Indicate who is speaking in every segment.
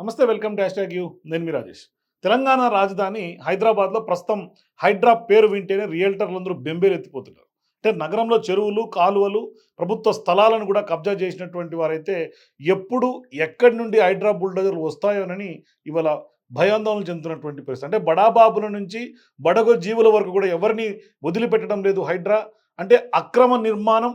Speaker 1: నమస్తే welcome to hash you. నేను మీ రాజేష్. తెలంగాణ రాజధాని హైదరాబాద్లో ప్రస్తుతం హైడ్రా పేరు వింటేనే రియల్టర్లందరూ బెంబేలెత్తిపోతున్నారు. అంటే నగరంలో చెరువులు కాలువలు ప్రభుత్వ స్థలాలను కూడా కబ్జా చేసినటువంటి వారైతే ఎప్పుడు ఎక్కడి నుండి హైడ్రా బుల్డోజర్లు వస్తాయోనని ఇవాళ భయాందోళన చెందుతున్నటువంటి పరిస్థితి. అంటే బడాబాబుల నుంచి బడగ జీవుల వరకు కూడా ఎవరిని వదిలిపెట్టడం లేదు హైడ్రా. అంటే అక్రమ నిర్మాణం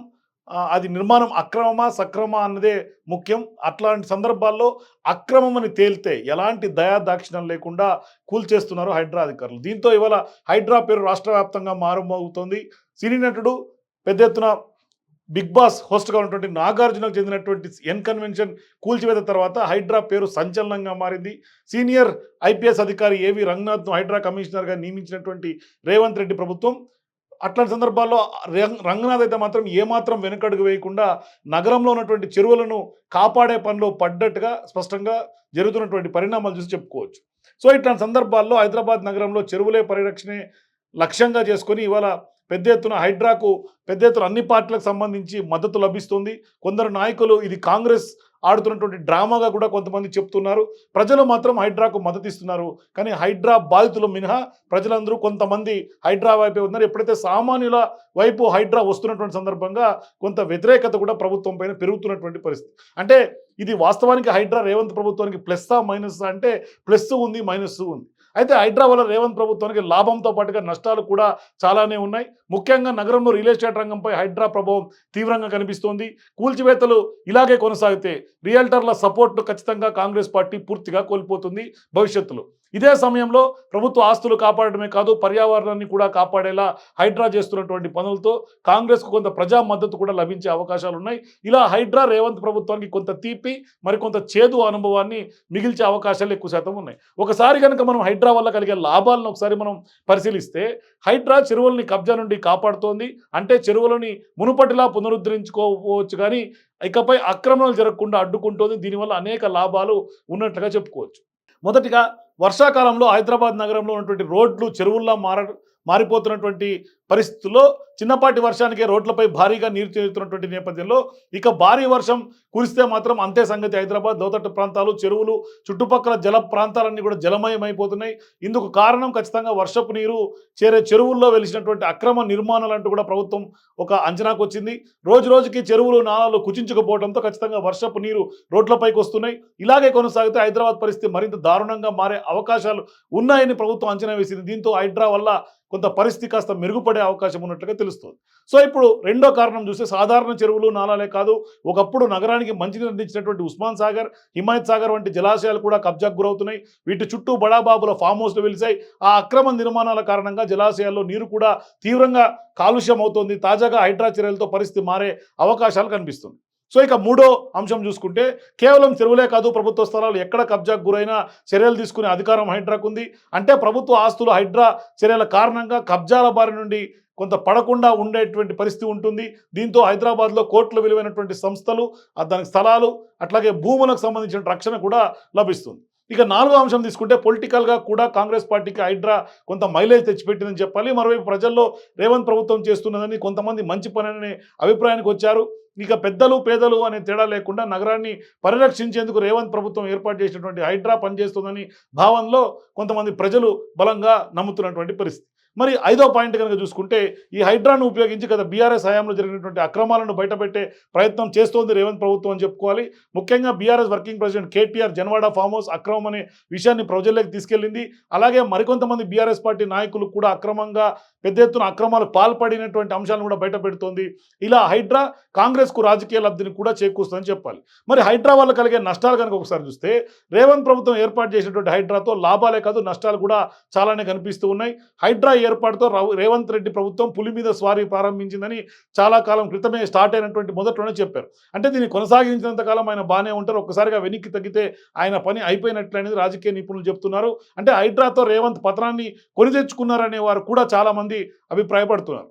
Speaker 1: అది నిర్మాణం అక్రమమా సక్రమా అన్నదే ముఖ్యం. అట్లాంటి సందర్భాల్లో అక్రమమని తేలితే ఎలాంటి దయా దాక్షిణ్యం లేకుండా కూల్చేస్తున్నారు హైడ్రా అధికారులు. దీంతో ఇవాళ హైడ్రా పేరు రాష్ట్ర వ్యాప్తంగా మారుమోగుతోంది. సినీ నటుడు పెద్ద ఎత్తున బిగ్ బాస్ హోస్ట్గా ఉన్నటువంటి నాగార్జునకు చెందినటువంటి ఎన్ కన్వెన్షన్ కూల్చివేత తర్వాత హైడ్రా పేరు సంచలనంగా మారింది. సీనియర్ ఐపీఎస్ అధికారి ఏవి రంగనాథ్ను హైడ్రా కమిషనర్గా నియమించినటువంటి రేవంత్ రెడ్డి ప్రభుత్వం అట్లాంటి సందర్భాల్లో రంగ్- రంగనాథ్ అయితే మాత్రం ఏమాత్రం వెనుకడుగు వేయకుండా నగరంలో ఉన్నటువంటి చెరువులను కాపాడే పనిలో పడ్డట్టుగా స్పష్టంగా జరుగుతున్నటువంటి పరిణామాలు చూసి చెప్పుకోవచ్చు. సో ఇట్లాంటి సందర్భాల్లో హైదరాబాద్ నగరంలో చెరువులే పరిరక్షణే లక్ష్యంగా చేసుకొని ఇవాళ పెద్ద ఎత్తున హైడ్రాకు పెద్ద ఎత్తున అన్ని పార్టీలకు సంబంధించి మద్దతు లభిస్తుంది. కొందరు నాయకులు ఇది కాంగ్రెస్ ఆడుతున్నటువంటి డ్రామాగా కూడా కొంతమంది చెప్తున్నారు. ప్రజలు మాత్రం హైడ్రాకు మద్దతు ఇస్తున్నారు. కానీ హైడ్రా బాధితులు మినహా ప్రజలందరూ కొంతమంది హైడ్రా వైపే ఉన్నారు. ఎప్పుడైతే సామాన్యుల వైపు హైడ్రా వస్తున్నటువంటి సందర్భంగా కొంత వ్యతిరేకత కూడా ప్రభుత్వం పైన పెరుగుతున్నటువంటి పరిస్థితి. అంటే ఇది వాస్తవానికి హైడ్రా రేవంత్ ప్రభుత్వానికి ప్లస్సా మైనస్ అంటే ప్లస్ ఉంది మైనస్ ఉంది. అయితే హైడ్రా వల్ల రేవంత్ ప్రభుత్వానికి లాభంతో పాటుగా నష్టాలు కూడా చాలానే ఉన్నాయి. ముఖ్యంగా నగరంలో రియల్ ఎస్టేట్ రంగంపై హైడ్రా ప్రభావం తీవ్రంగా కనిపిస్తోంది. కూల్చివేతలు ఇలాగే కొనసాగితే రియల్టర్ల సపోర్ట్ను ఖచ్చితంగా కాంగ్రెస్ పార్టీ పూర్తిగా కోల్పోతుంది భవిష్యత్తులో. ఇదే సమయంలో ప్రభుత్వ ఆస్తులు కాపాడటమే కాదు పర్యావరణాన్ని కూడా కాపాడేలా హైడ్రా చేస్తున్నటువంటి పనులతో కాంగ్రెస్కు కొంత ప్రజా మద్దతు కూడా లభించే అవకాశాలు ఉన్నాయి. ఇలా హైడ్రా రేవంత్ ప్రభుత్వానికి కొంత తీపి మరికొంత చేదు అనుభవాన్ని మిగిల్చే అవకాశాలు ఎక్కువ శాతం ఉన్నాయి. ఒకసారి కనుక మనం హైడ్రా వల్ల కలిగే లాభాలను ఒకసారి మనం పరిశీలిస్తే హైడ్రా చెరువుల్ని కబ్జా నుండి కాపాడుతోంది. అంటే చెరువులని మునుపటిలా పునరుద్ధరించుకోవచ్చు కానీ ఇకపై అక్రమాలు జరగకుండా అడ్డుకుంటోంది. దీనివల్ల అనేక లాభాలు ఉన్నట్లుగా చెప్పుకోవచ్చు. మొదటిగా వర్షాకాలంలో హైదరాబాద్ నగరంలో ఉన్నటువంటి రోడ్లు చెరువుల్లో మార మారిపోతున్నటువంటి పరిస్థితుల్లో చిన్నపాటి వర్షానికే రోడ్లపై భారీగా నీరు చేరుతున్నటువంటి నేపథ్యంలో ఇక భారీ వర్షం కురిస్తే మాత్రం అంతే సంగతి హైదరాబాద్ లోతట్టు ప్రాంతాలు చెరువులు చుట్టుపక్కల జల ప్రాంతాలన్నీ కూడా జలమయమైపోతున్నాయి. ఇందుకు కారణం ఖచ్చితంగా వర్షపు నీరు చేరే చెరువుల్లో వెలిసినటువంటి అక్రమ నిర్మాణాలు అంటూ కూడా ప్రభుత్వం ఒక అంచనాకు వచ్చింది. రోజు రోజుకి చెరువులు నాళాలు కుచించుకుపోవడంతో ఖచ్చితంగా వర్షపు నీరు రోడ్లపైకి వస్తున్నాయి. ఇలాగే కొనసాగితే హైదరాబాద్ పరిస్థితి మరింత దారుణంగా మారే అవకాశాలు ఉన్నాయని ప్రభుత్వం అంచనా వేసింది. దీంతో హైడ్రా వల్ల కొంత పరిస్థితి కాస్త మెరుగుపడే అవకాశం ఉన్నట్లుగా తెలుస్తుంది. సో ఇప్పుడు రెండో కారణం చూస్తే సాధారణ చెరువులు నాలాలే కాదు ఒకప్పుడు నగరానికి మంచినీరు అందించినటువంటి ఉస్మాన్ సాగర్ హిమాయత్ సాగర్ వంటి జలాశయాలు కూడా కబ్జాకు గురవుతున్నాయి. వీటి చుట్టూ బడాబాబుల ఫామ్ హౌస్లు వెలిసాయి ఆ అక్రమ నిర్మాణాల కారణంగా జలాశయాల్లో నీరు కూడా తీవ్రంగా కాలుష్యం అవుతోంది. తాజాగా హైడ్రా చర్యలతో పరిస్థితి మారే అవకాశాలు కనిపిస్తుంది సో ఇక మూడో అంశం చూసుకుంటే కేవలం చెరువులే కాదు ప్రభుత్వ స్థలాలు ఎక్కడ కబ్జాకు గురైనా చర్యలు తీసుకునే అధికారం హైడ్రాకు ఉంది. అంటే ప్రభుత్వ ఆస్తులు హైడ్రా చర్యల కారణంగా కబ్జాల బారి నుండి కొంత పడకుండా ఉండేటువంటి పరిస్థితి ఉంటుంది. దీంతో హైదరాబాద్లో కోట్ల విలువైనటువంటి సంస్థలు దానికి స్థలాలు అట్లాగే భూములకు సంబంధించిన రక్షణ కూడా లభిస్తుంది. ఇక నాలుగో అంశం తీసుకుంటే పొలిటికల్గా కూడా కాంగ్రెస్ పార్టీకి హైడ్రా కొంత మైలేజ్ తెచ్చిపెట్టిందని చెప్పాలి. మరోవైపు ప్రజల్లో రేవంత్ ప్రభుత్వం చేస్తున్నదని కొంతమంది మంచి పని అనే అభిప్రాయానికి వచ్చారు. ఇక పెద్దలు పేదలు అనే తేడా లేకుండా నగరాన్ని పరిరక్షించేందుకు రేవంత్ ప్రభుత్వం ఏర్పాటు చేసినటువంటి హైడ్రా పనిచేస్తుందని భావనలో కొంతమంది ప్రజలు బలంగా నమ్ముతున్నటువంటి పరిస్థితి. మరి ఐదో పాయింట్ కనుక చూసుకుంటే ఈ హైడ్రాను ఉపయోగించి గత బీఆర్ఎస్ హయాంలో జరిగినటువంటి అక్రమాలను బయటపెట్టే ప్రయత్నం చేస్తోంది రేవంత్ ప్రభుత్వం అని చెప్పుకోవాలి. ముఖ్యంగా BRS working president KTR Janwada farm house అక్రమం అనే విషయాన్ని ప్రజల్లోకి తీసుకెళ్ళింది. అలాగే మరికొంతమంది బీఆర్ఎస్ పార్టీ నాయకులు కూడా అక్రమంగా పెద్ద ఎత్తున అక్రమాలు పాల్పడినటువంటి అంశాలను కూడా బయట పెడుతోంది ఇలా హైడ్రా కాంగ్రెస్కు రాజకీయ లబ్ధిని కూడా చేకూరుస్తుందని చెప్పాలి. మరి హైడ్రా వల్ల కలిగే నష్టాలు కనుక ఒకసారి చూస్తే రేవంత్ ప్రభుత్వం ఏర్పాటు చేసినటువంటి హైడ్రాతో లాభాలే కాదు నష్టాలు కూడా చాలానే కనిపిస్తూ ఉన్నాయి. హైడ్రా ఏర్పాటుతో రేవంత్ రెడ్డి ప్రభుత్వం పులి మీద స్వారీ ప్రారంభించిందని చాలా కాలం క్రితమే స్టార్ట్ అయినటువంటి మొదట్లోనే చెప్పారు. అంటే దీన్ని కొనసాగించినంత కాలం ఆయన బాగానే ఉంటారు. ఒక్కసారిగా వెనక్కి తగ్గితే ఆయన పని అయిపోయినట్లు అనేది రాజకీయ నిపుణులు చెప్తున్నారు. అంటే హైడ్రాతో రేవంత్ పత్రాన్ని కొని తెచ్చుకున్నారనే వారు కూడా చాలామంది అభిప్రాయపడుతున్నారు.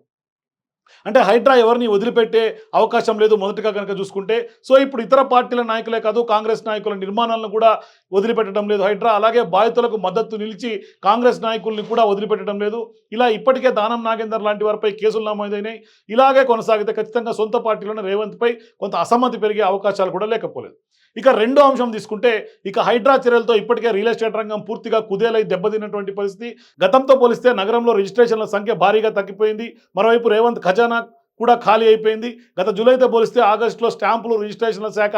Speaker 1: అంటే హైడ్రా ఎవరిని వదిలిపెట్టే అవకాశం లేదు మొదటగా కనుక చూసుకుంటే. సో ఇప్పుడు ఇతర పార్టీల నాయకులే కాదు కాంగ్రెస్ నాయకుల నిర్మాణాలను కూడా వదిలిపెట్టడం లేదు హైడ్రా. అలాగే బాధితులకు మద్దతు నిలిచి కాంగ్రెస్ నాయకుల్ని కూడా వదిలిపెట్టడం లేదు. ఇలా ఇప్పటికే దానం నాగేందర్ లాంటి వారిపై కేసులు నమోదైనాయి. ఇలాగే కొనసాగితే ఖచ్చితంగా సొంత పార్టీలోనే రేవంత్పై కొంత అసమ్మతి పెరిగే అవకాశాలు కూడా లేకపోలేదు. ఇక రెండో అంశం తీసుకుంటే ఇక హైడ్రా చర్యలతో ఇప్పటికే రియల్ ఎస్టేట్ రంగం పూర్తిగా కుదేలై దెబ్బతిన్నటువంటి పరిస్థితి. గతంతో పోలిస్తే నగరంలో రిజిస్ట్రేషన్ల సంఖ్య భారీగా తగ్గిపోయింది. మరోవైపు రేవంత్ ఖజానా కూడా ఖాళీ అయిపోయింది. గత జూలైతో పోలిస్తే ఆగస్టులో స్టాంపులు రిజిస్ట్రేషన్ల శాఖ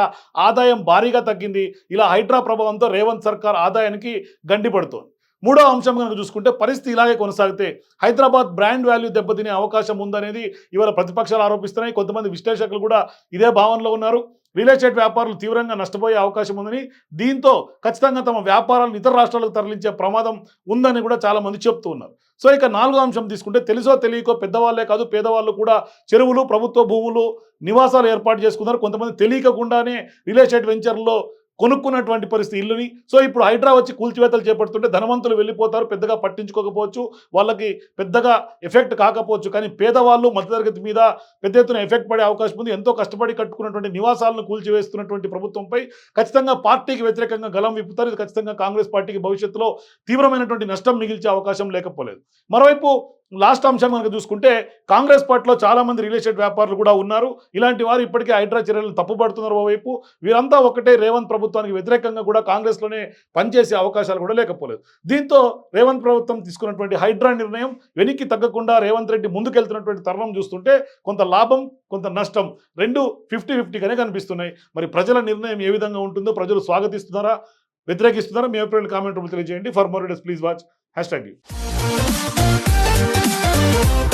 Speaker 1: ఆదాయం భారీగా తగ్గింది. ఇలా హైడ్రా ప్రభావంతో రేవంత్ సర్కార్ ఆదాయానికి గండిపడుతోంది. మూడో అంశం కనుక చూసుకుంటే పరిస్థితి ఇలాగే కొనసాగితే హైదరాబాద్ బ్రాండ్ వాల్యూ దెబ్బతినే అవకాశం ఉందనేది ఇవాళ ప్రతిపక్షాలు ఆరోపిస్తున్నాయి. కొంతమంది విశ్లేషకులు కూడా ఇదే భావనలో ఉన్నారు. రియల్ ఎస్టేట్ వ్యాపారులు తీవ్రంగా నష్టపోయే అవకాశం ఉందని దీంతో ఖచ్చితంగా తమ వ్యాపారాలను ఇతర రాష్ట్రాలకు తరలించే ప్రమాదం ఉందని కూడా చాలా మంది చెప్తూ ఉన్నారు. సో ఇక నాలుగో అంశం తీసుకుంటే తెలుసో తెలియకో పెద్దవాళ్ళే కాదు పేదవాళ్ళు కూడా చెరువులు ప్రభుత్వ భూములు నివాసాలు ఏర్పాటు చేసుకున్నారు. కొంతమంది తెలియకుండానే రియల్ ఎస్టేట్ వెంచర్లో కొనుక్కున్నటువంటి పరిస్థితి ఇల్లుని. సో ఇప్పుడు హైడ్రా వచ్చి కూల్చివేతలు చేపడుతుంటే ధనవంతులు వెళ్ళిపోతారు పెద్దగా పట్టించుకోకపోవచ్చు వాళ్ళకి పెద్దగా ఎఫెక్ట్ కాకపోవచ్చు. కానీ పేదవాళ్ళు మధ్యతరగతి మీద పెద్ద ఎత్తున ఎఫెక్ట్ పడే అవకాశం ఉంది. ఎంతో కష్టపడి కట్టుకున్నటువంటి నివాసాలను కూల్చివేస్తున్నటువంటి ప్రభుత్వంపై ఖచ్చితంగా పార్టీకి వ్యతిరేకంగా గలం విప్పుతారు. ఇది ఖచ్చితంగా కాంగ్రెస్ పార్టీకి భవిష్యత్తులో తీవ్రమైనటువంటి నష్టం మిగిల్చే అవకాశం లేకపోలేదు. మరోవైపు లాస్ట్ అంశం కనుక చూసుకుంటే కాంగ్రెస్ పార్టీలో చాలామంది రియల్ ఎస్టేట్ వ్యాపారులు కూడా ఉన్నారు. ఇలాంటి వారు ఇప్పటికే హైడ్రా చర్యలను తప్పుపడుతున్నారు ఓవైపు. వీరంతా ఒకటే రేవంత్ ప్రభుత్వానికి వ్యతిరేకంగా కూడా కాంగ్రెస్లోనే పనిచేసే అవకాశాలు కూడా లేకపోలేదు. దీంతో రేవంత్ ప్రభుత్వం తీసుకున్నటువంటి హైడ్రా నిర్ణయం వెనక్కి తగ్గకుండా రేవంత్ రెడ్డి ముందుకెళ్తున్నటువంటి తరుణం చూస్తుంటే కొంత లాభం కొంత నష్టం రెండు ఫిఫ్టీ ఫిఫ్టీగానే కనిపిస్తున్నాయి. మరి ప్రజల నిర్ణయం ఏ విధంగా ఉంటుందో ప్రజలు స్వాగతిస్తున్నారా వ్యతిరేకిస్తున్నారా మీ అభిప్రాయాలు కామెంట్ రూపంలో తెలియజేయండి. For more days please watch hashtag Thank